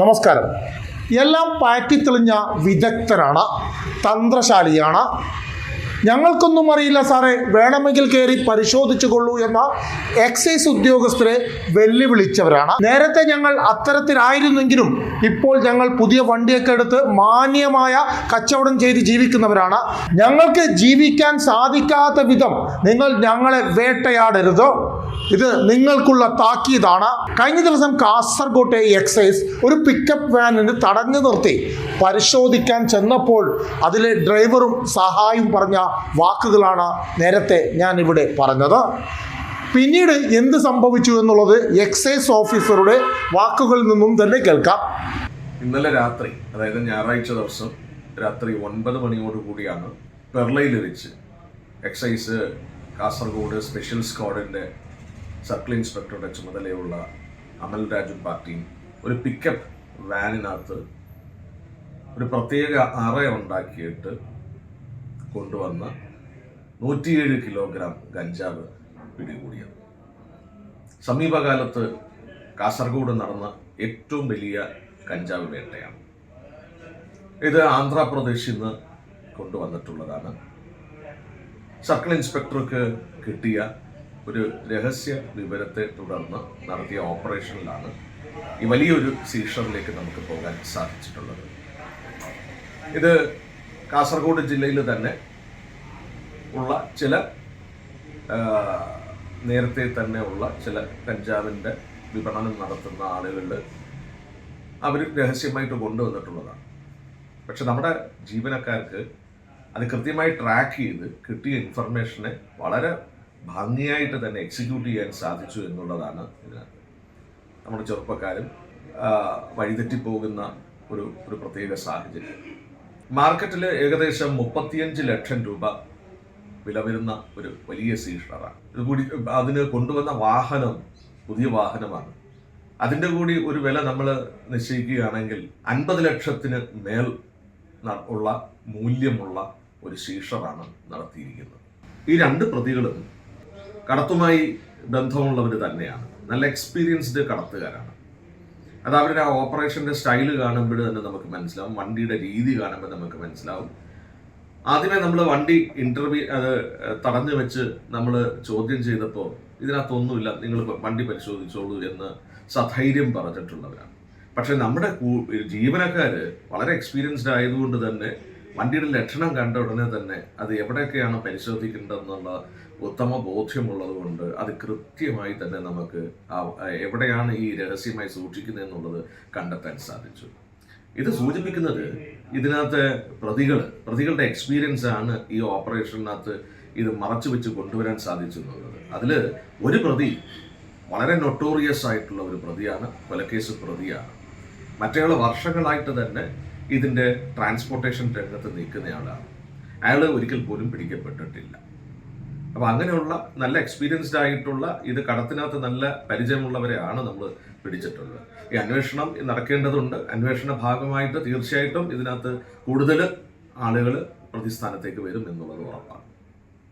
നമസ്കാരം. എല്ലാം പാറ്റിത്തെളിഞ്ഞ വിദഗ്ധരാണ് തന്ത്രശാലിയാണ്. ഞങ്ങൾക്കൊന്നും അറിയില്ല സാറേ വേണമെങ്കിൽ കയറി പരിശോധിച്ചു കൊള്ളൂ എന്ന എക്സൈസ് ഉദ്യോഗസ്ഥരെ വെല്ലുവിളിച്ചവരാണ്. നേരത്തെ ഞങ്ങൾ അത്തരത്തിലായിരുന്നെങ്കിലും ഇപ്പോൾ ഞങ്ങൾ പുതിയ വണ്ടിയൊക്കെ എടുത്ത് മാന്യമായ കച്ചവടം ചെയ്ത് ജീവിക്കുന്നവരാണ്. ഞങ്ങൾക്ക് ജീവിക്കാൻ സാധിക്കാത്ത വിധം നിങ്ങൾ ഞങ്ങളെ വേട്ടയാടരുത്. ഇത് നിങ്ങൾക്കുള്ള താക്കീതാണ്. കഴിഞ്ഞ ദിവസം കാസർഗോട്ടെ എക്സൈസ് ഒരു പിക്കപ്പ് വാനിന് തടഞ്ഞു നിർത്തി. പരിശോധിക്കാൻ ചെന്നപ്പോൾ അതിലെ ഡ്രൈവറും സഹായും പറഞ്ഞ വാക്കുകളാണ് നേരത്തെ ഞാൻ ഇവിടെ പറഞ്ഞത്. പിന്നീട് എന്ത് സംഭവിച്ചു എന്നുള്ളത് എക്സൈസ് ഓഫീസറുടെ വാക്കുകളിൽ നിന്നും തന്നെ കേൾക്കാം. ഇന്നലെ രാത്രി അതായത് ഞായറാഴ്ച ദിവസം രാത്രി ഒൻപത് മണിയോട് കൂടിയാണ് പെർളയിൽ വെച്ച് എക്സൈസ് കാസർഗോഡ് സ്പെഷ്യൽ സ്ക്വാഡിന്റെ സർക്കിൾ ഇൻസ്പെക്ടറുടെ ചുമതലയുള്ള അമൽ രാജു പാർട്ടിയും ഒരു പിക്കപ്പ് വാനിനകത്ത് ഒരു പ്രത്യേക അറ ഉണ്ടാക്കിയിട്ട് കൊണ്ടുവന്ന് നൂറ്റിയേഴ് കിലോഗ്രാം ഗഞ്ചാവ് പിടികൂടിയത്. സമീപകാലത്ത് കാസർഗോഡ് നടന്ന ഏറ്റവും വലിയ കഞ്ചാവ് വേട്ടയാണ്. ഇത് ആന്ധ്രാപ്രദേശിൽ നിന്ന് കൊണ്ടുവന്നിട്ടുള്ളതാണ്. സർക്കിൾ ഇൻസ്പെക്ടർക്ക് കിട്ടിയ ഒരു രഹസ്യ വിവരത്തെ തുടർന്ന് നടത്തിയ ഓപ്പറേഷനിലാണ് ഈ വലിയൊരു സീഷറിലേക്ക് നമുക്ക് പോകാൻ സാധിച്ചിട്ടുള്ളത്. ഇത് കാസർഗോഡ് ജില്ലയിൽ തന്നെ ഉള്ള ചില നേരത്തെ തന്നെ ഉള്ള ചില കഞ്ചാവിന്റെ വിപണനം നടത്തുന്ന ആളുകളിൽ അവർ രഹസ്യമായിട്ട് കൊണ്ടുവന്നിട്ടുള്ളതാണ്. പക്ഷെ നമ്മുടെ ജീവനക്കാർക്ക് അത് കൃത്യമായി ട്രാക്ക് ചെയ്ത് കിട്ടിയ ഇൻഫർമേഷനെ വളരെ ഭംഗിയായിട്ട് തന്നെ എക്സിക്യൂട്ട് ചെയ്യാൻ സാധിച്ചു എന്നുള്ളതാണ് ഇതിനകത്ത്. നമ്മുടെ ചെറുപ്പക്കാരും വഴിതെറ്റിപ്പോകുന്ന ഒരു ഒരു പ്രത്യേക സാഹചര്യം. മാർക്കറ്റിൽ ഏകദേശം മുപ്പത്തിയഞ്ച് ലക്ഷം രൂപ വില വരുന്ന ഒരു വലിയ സീഷണറാണ്. ഇത് കൂടി അതിന് കൊണ്ടുവന്ന വാഹനം പുതിയ വാഹനമാണ്. അതിന്റെ കൂടി ഒരു വില നമ്മൾ നിശ്ചയിക്കുകയാണെങ്കിൽ അൻപത് ലക്ഷത്തിന് മേൽ ഉള്ള മൂല്യമുള്ള ഒരു സീഷറാണ് നടത്തിയിരിക്കുന്നത്. ഈ രണ്ട് പ്രതികളും കടത്തുമായി ബന്ധമുള്ളവർ തന്നെയാണ്. നല്ല എക്സ്പീരിയൻസ്ഡ് കടത്തുകാരാണ്. അത് അവരുടെ ആ ഓപ്പറേഷന്റെ സ്റ്റൈൽ കാണുമ്പോൾ തന്നെ നമുക്ക് മനസ്സിലാവും. വണ്ടിയുടെ രീതി കാണുമ്പോൾ നമുക്ക് മനസ്സിലാവും. ആദ്യമേ നമ്മൾ വണ്ടി ഇന്റർവ്യൂ അത് തടഞ്ഞു വെച്ച് നമ്മൾ ചോദ്യം ചെയ്തപ്പോൾ ഇതിനകത്തൊന്നുമില്ല. നിങ്ങൾ വണ്ടി പരിശോധിച്ചോളൂ എന്ന് സധൈര്യം പറഞ്ഞിട്ടുള്ളവരാണ്. പക്ഷെ നമ്മുടെ ജീവനക്കാർ വളരെ എക്സ്പീരിയൻസ്ഡ് ആയതുകൊണ്ട് തന്നെ വണ്ടിയുടെ ലക്ഷണം കണ്ട ഉടനെ തന്നെ അത് എവിടെയൊക്കെയാണ് പരിശോധിക്കേണ്ടതെന്നുള്ള ഉത്തമ ബോധ്യമുള്ളത് കൊണ്ട് അത് കൃത്യമായി തന്നെ നമുക്ക് എവിടെയാണ് ഈ രഹസ്യമായി സൂക്ഷിക്കുന്നത് എന്നുള്ളത് കണ്ടെത്താൻ സാധിച്ചു. ഇത് സൂചിപ്പിക്കുന്നത് ഇതിനകത്ത് പ്രതികൾ പ്രതികളുടെ എക്സ്പീരിയൻസ് ആണ് ഈ ഓപ്പറേഷനകത്ത് ഇത് മറച്ചു വെച്ച് കൊണ്ടുവരാൻ സാധിച്ചു എന്നുള്ളത് അതിൽ ഒരു പ്രതി വളരെ നൊട്ടോറിയസ് ആയിട്ടുള്ള ഒരു പ്രതിയാണ് കൊലക്കേസ് പ്രതിയാണ്. മറ്റേയാൾ വർഷങ്ങളായിട്ട് തന്നെ ഇതിന്റെ ട്രാൻസ്പോർട്ടേഷൻ രംഗത്ത് നിൽക്കുന്നയാളാണ്. അയാൾ ഒരിക്കൽ പോലും പിടിക്കപ്പെട്ടിട്ടില്ല. അപ്പോൾ അങ്ങനെയുള്ള നല്ല എക്സ്പീരിയൻസ്ഡ് ആയിട്ടുള്ള ഇത് കടത്തിനകത്ത് നല്ല പരിചയമുള്ളവരെയാണ് നമ്മൾ പിടിച്ചിട്ടുള്ളത്. ഈ അന്വേഷണം നടക്കേണ്ടതുണ്ട്. അന്വേഷണ ഭാഗമായിട്ട് തീർച്ചയായിട്ടും ഇതിനകത്ത് കൂടുതൽ ആളുകൾ പ്രതിസ്ഥാനത്തേക്ക് വരും എന്നുള്ളത് ഉറപ്പാണ്.